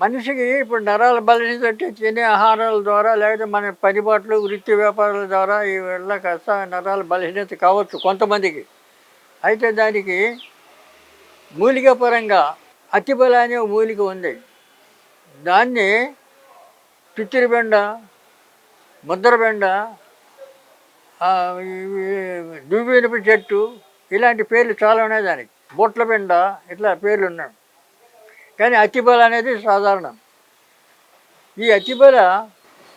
మనిషికి ఇప్పుడు నరాల బలహీనత అంటే తినే ఆహారాల ద్వారా లేకపోతే మన పనిపాట్లు వృత్తి వ్యాపారాల ద్వారా ఈ వల్ల కాస్త నరాల బలహీనత కావచ్చు కొంతమందికి. అయితే దానికి మూలిక పరంగా అతిబల అనే మూలిక ఉంది. దాన్ని పిచ్చిరిబెండ ముద్రబెండ ఇవి దువ్వినపు చెట్టు ఇలాంటి పేర్లు చాలా ఉన్నాయి దానికి. బొట్ల బెండ ఇట్లా పేర్లు ఉన్నాయి. కానీ అతిబల అనేది సాధారణం. ఈ అతిబల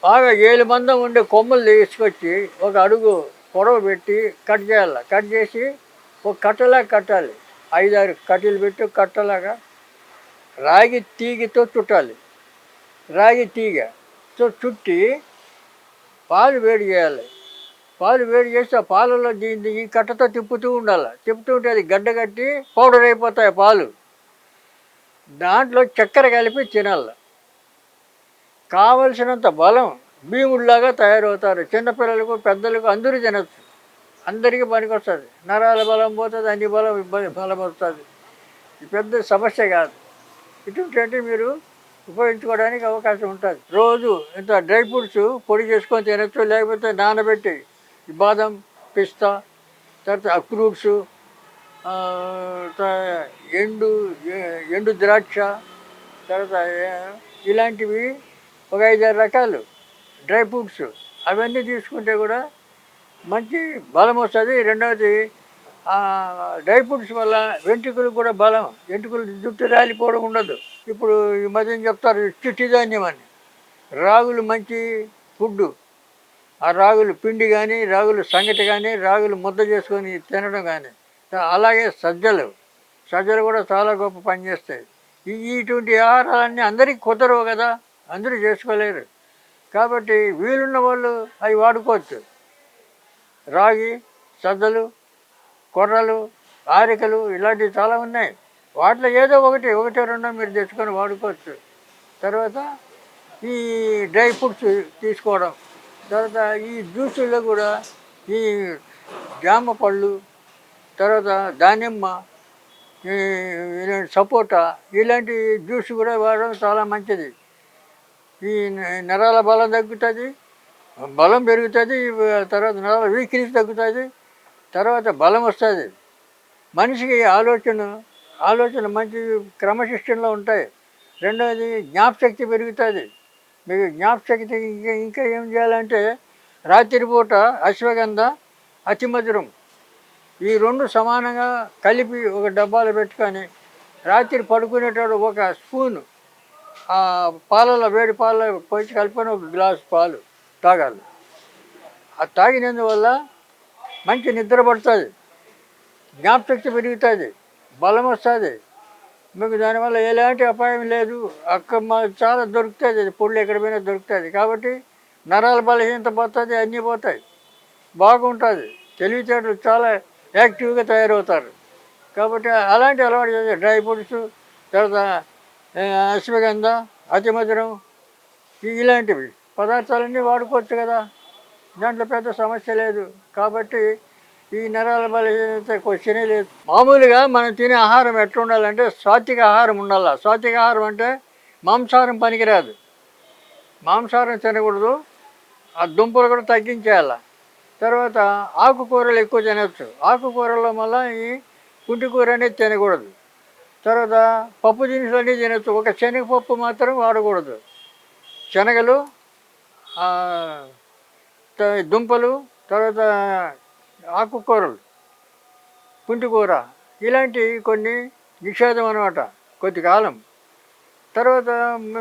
బాగా ఏడు మందం ఉండే కొమ్మలు తీసుకొచ్చి ఒక అడుగు పొడవ పెట్టి కట్ చేయాలి. కట్ చేసి ఒక కట్టలా కట్టాలి. ఐదారు కట్టెలు పెట్టి ఒక కట్టలాగా రాగి తీగతో చుట్టాలి. రాగి తీగతో చుట్టి పాలు వేడి చేయాలి. పాలు వేడి చేస్తే ఆ పాలలో దీన్ని ఈ కట్టతో తిప్పుతూ ఉండాలి. తిప్పుతూ ఉంటే అది గడ్డ కట్టి పౌడర్ అయిపోతాయి పాలు. దాంట్లో చక్కెర కలిపి తినాలి. కావలసినంత బలం భీముడిలాగా తయారవుతారు. చిన్నపిల్లలకు పెద్దలకు అందరూ తినచ్చు. అందరికీ పనికొస్తుంది. నరాల బలం పోతుంది అన్ని బలం ఇబ్బంది బలం వస్తుంది పెద్ద సమస్య కాదు. ఇటువంటి మీరు ఉపయోగించుకోవడానికి అవకాశం ఉంటుంది. రోజు ఇంత డ్రై ఫ్రూట్స్ పొడి చేసుకొని తినచ్చు లేకపోతే నానబెట్టి బాదం పిస్తా తర్వాత అక్రూట్స్ ఎండు ఎండు ద్రాక్ష తర్వాత ఇలాంటివి ఒక ఐదారు రకాలు డ్రై ఫ్రూట్స్ అవన్నీ తీసుకుంటే కూడా మంచి బలం వస్తుంది. రెండవది డ్రై ఫ్రూట్స్ వల్ల వెంట్రుకలు కూడా బలం వెంట్రుకలు జుట్టు రాలిపోవడం ఉండదు. ఇప్పుడు ఈ మధ్య చెప్తారు? చిట్టి ధాన్యం అని. రాగులు మంచి ఫుడ్ ఆ రాగులు పిండి కానీ రాగులు సంగటి కానీ రాగులు ముద్ద చేసుకొని తినడం కానీ అలాగే సజ్జలు. సజ్జలు కూడా చాలా గొప్ప పని చేస్తాయి. ఈ ఇటువంటి ఆహారాలన్నీ అందరికీ కుదరవు కదా. అందరూ చేసుకోలేరు. కాబట్టి వీలున్న వాళ్ళు అవి వాడుకోవచ్చు. రాగి సజ్జలు కొర్రలు ఆరికలు ఇలాంటివి చాలా ఉన్నాయి. వాటిలో ఏదో ఒకటి ఒకటి రెండో మీరు తెచ్చుకొని వాడుకోవచ్చు. తర్వాత ఈ డ్రై ఫ్రూట్స్ తీసుకోవడం. తర్వాత ఈ జ్యూసుల్లో కూడా ఈ జామ పళ్ళు తర్వాత దానిమ్మ ఇలాంటి సపోటా ఇలాంటి జ్యూస్ కూడా వాడడం చాలా మంచిది. ఈ నరాల బలం తగ్గుతుంది బలం పెరుగుతుంది తర్వాత నరాల వీక్నెస్ తగ్గుతుంది తర్వాత బలం వస్తుంది. మనిషికి ఆలోచన ఆలోచన మంచి క్రమశిక్షణలో ఉంటాయి. రెండవది జ్ఞాపశక్తి పెరుగుతుంది. మీకు జ్ఞాపశక్తి ఇంకా ఇంకా ఏం చేయాలంటే రాత్రిపూట అశ్వగంధ అతిమధురం ఈ రెండు సమానంగా కలిపి ఒక డబ్బాలో పెట్టుకొని రాత్రి పడుకునేటప్పుడు ఒక స్పూన్ ఆ పాలలో వేడి పాలలో పోసి కలుపుకొని ఒక గ్లాస్ పాలు తాగాలి. అది తాగినందువల్ల మంచి నిద్ర పడుతుంది జ్ఞాపశక్తి పెరుగుతుంది బలం వస్తుంది. మీకు దానివల్ల ఎలాంటి అపాయం లేదు. అక్క మా చాలా దొరుకుతుంది అది పొళ్ళు ఎక్కడ పోయినా దొరుకుతుంది. కాబట్టి నరాల బలహీనత పోతుంది అన్నీ పోతాయి. బాగుంటుంది. తెలివితేటలు చాలా యాక్టివ్గా తయారవుతారు. కాబట్టి అలాంటి అలవాటు చేసే డ్రై ఫ్రూట్స్ తర్వాత అశ్వగంధ అతిమధురం ఇలాంటివి పదార్థాలన్నీ వాడుకోవచ్చు కదా. దాంట్లో పెద్ద సమస్య లేదు. కాబట్టి ఈ నరాల బలహీనత క్వశ్చనే లేదు. మామూలుగా మనం తినే ఆహారం ఎట్లా ఉండాలంటే సాత్విక ఆహారం ఉండాలి? సాత్విక ఆహారం అంటే మాంసాహారం పనికిరాదు. మాంసాహారం తినకూడదు. ఆ దుంపలు కూడా తగ్గించేయాలి? తర్వాత ఆకుకూరలు ఎక్కువ తినవచ్చు ఆకుకూరల్లో మళ్ళీ ఈ కుంటికూర అనేది తినకూడదు. తర్వాత పప్పు దినుసులు అన్నీ తినవచ్చు ఒక శనగపప్పు మాత్రం వాడకూడదు. శనగలు దుంపలు తర్వాత ఆకుకూరలు పుంటికూర ఇలాంటి కొన్ని నిషేధం అనమాట కొద్ది కాలం తర్వాత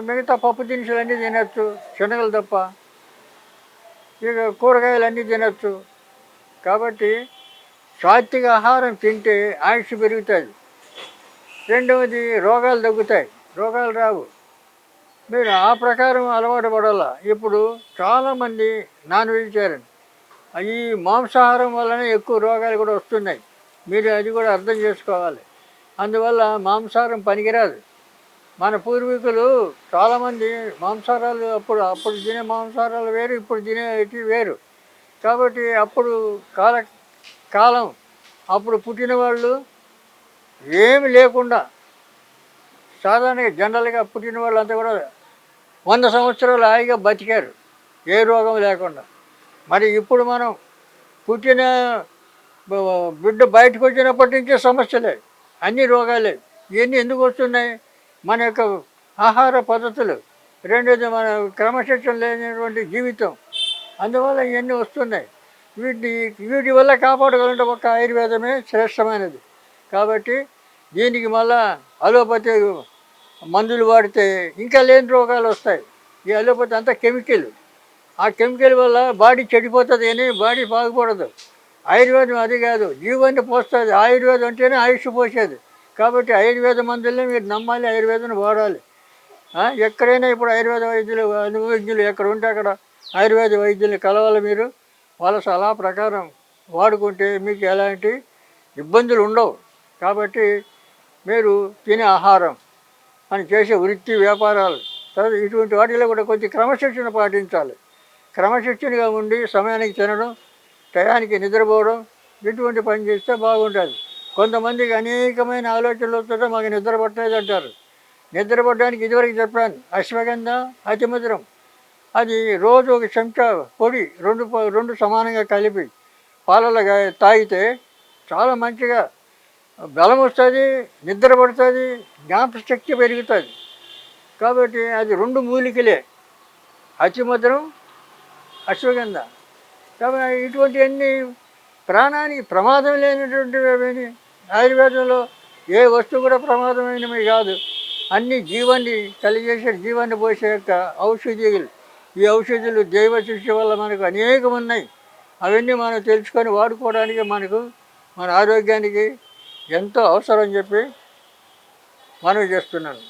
మిగతా పప్పు దినుసులు అన్నీ తినచ్చు. శనగలు తప్ప ఇక కూరగాయలు అన్నీ తినచ్చు. కాబట్టి సాత్విక ఆహారం తింటే ఆయుష్ పెరుగుతుంది. రెండవది రోగాలు తగ్గుతాయి. రోగాలు రావు. మీరు ఆ ప్రకారం అలవాటు పడాల? ఇప్పుడు చాలామంది నాన్ వెజిటేరియన్. ఈ మాంసాహారం వల్లనే ఎక్కువ రోగాలు కూడా వస్తున్నాయి. మీరు అది కూడా అర్థం చేసుకోవాలి. అందువల్ల మాంసాహారం పనికిరాదు. మన పూర్వీకులు చాలామంది మాంసాహారాలు అప్పుడు అప్పుడు తినే మాంసాహారాలు వేరు ఇప్పుడు తినేటి వేరు. కాబట్టి అప్పుడు కాల కాలం అప్పుడు పుట్టిన వాళ్ళు ఏమి లేకుండా సాధారణంగా జనరల్గా పుట్టిన వాళ్ళంతా కూడా వంద సంవత్సరాలు హాయిగా బతికారు. ఏ రోగం లేకుండా. మరి ఇప్పుడు మనం పుట్టిన బిడ్డ బయటకు వచ్చినప్పటి నుంచే సమస్యలే అన్ని రోగాలే. ఇవన్నీ ఎందుకు వస్తున్నాయి? మన యొక్క ఆహార పద్ధతులు రెండోది మన క్రమశిక్షణ లేనటువంటి జీవితం. అందువల్ల ఇవన్నీ వస్తున్నాయి. వీటిని వీటి వల్ల కాపాడగలంటే ఒక ఆయుర్వేదమే శ్రేష్టమైనది. కాబట్టి దీనికి మళ్ళా అలోపతి మందులు వాడితే ఇంకా లేని రోగాలు వస్తాయి. ఈ అలోపతి అంతా కెమికల్. ఆ కెమికల్ వల్ల బాడీ చెడిపోతుంది అని బాడీ బాగుపడదు. ఆయుర్వేదం అది కాదు. జీవాన్ని పోస్తుంది. ఆయుర్వేదం అంటేనే ఆయుష్ పోసేది. కాబట్టి ఆయుర్వేద మందుల్ని మీరు నమ్మాలి ఆయుర్వేదం వాడాలి. ఎక్కడైనా ఇప్పుడు ఆయుర్వేద వైద్యులు అనుభవజ్ఞులు ఎక్కడ ఉంటే అక్కడ ఆయుర్వేద వైద్యుల్ని కలవాలి మీరు. వాళ్ళ సలహా ప్రకారం వాడుకుంటే మీకు ఎలాంటి ఇబ్బందులు ఉండవు. కాబట్టి మీరు తినే ఆహారం అని చేసే వృత్తి వ్యాపారాలు తర్వాత ఇటువంటి వాటిలో కూడా కొంచెం క్రమశిక్షణ పాటించాలి. క్రమశిక్షణగా ఉండి సమయానికి తినడం టయానికి నిద్రపోవడం ఇటువంటి పని చేస్తే బాగుంటుంది. కొంతమందికి అనేకమైన ఆలోచనలు వస్తుంటే మాకు నిద్ర పట్టలేదు అంటారు. నిద్ర పట్టడానికి ఇదివరకు చెప్పాను అశ్వగంధ అతిమధురం అది రోజు ఒక చెంచా పొడి రెండు రెండు సమానంగా కలిపి పాలలో తాగితే చాలా మంచిగా బలం వస్తుంది నిద్ర పడుతుంది జ్ఞాపశక్తి పెరుగుతుంది. కాబట్టి అది రెండు మూలికలే అతిమధురం అశ్వగంధ. కాబట్టి ఇటువంటివన్నీ ప్రాణానికి ప్రమాదం లేనటువంటివి ఆయుర్వేదంలో ఏ వస్తువు కూడా ప్రమాదమైనవి కాదు. అన్ని జీవాన్ని కలిగేసే జీవాన్ని పోసే యొక్క ఔషధీయులు ఈ ఔషధులు దైవ సృష్టి వల్ల మనకు అనేకం ఉన్నాయి అవన్నీ మనం తెలుసుకొని వాడుకోవడానికి మనకు మన ఆరోగ్యానికి ఎంతో అవసరం చెప్పి మనవి చేస్తున్నాను.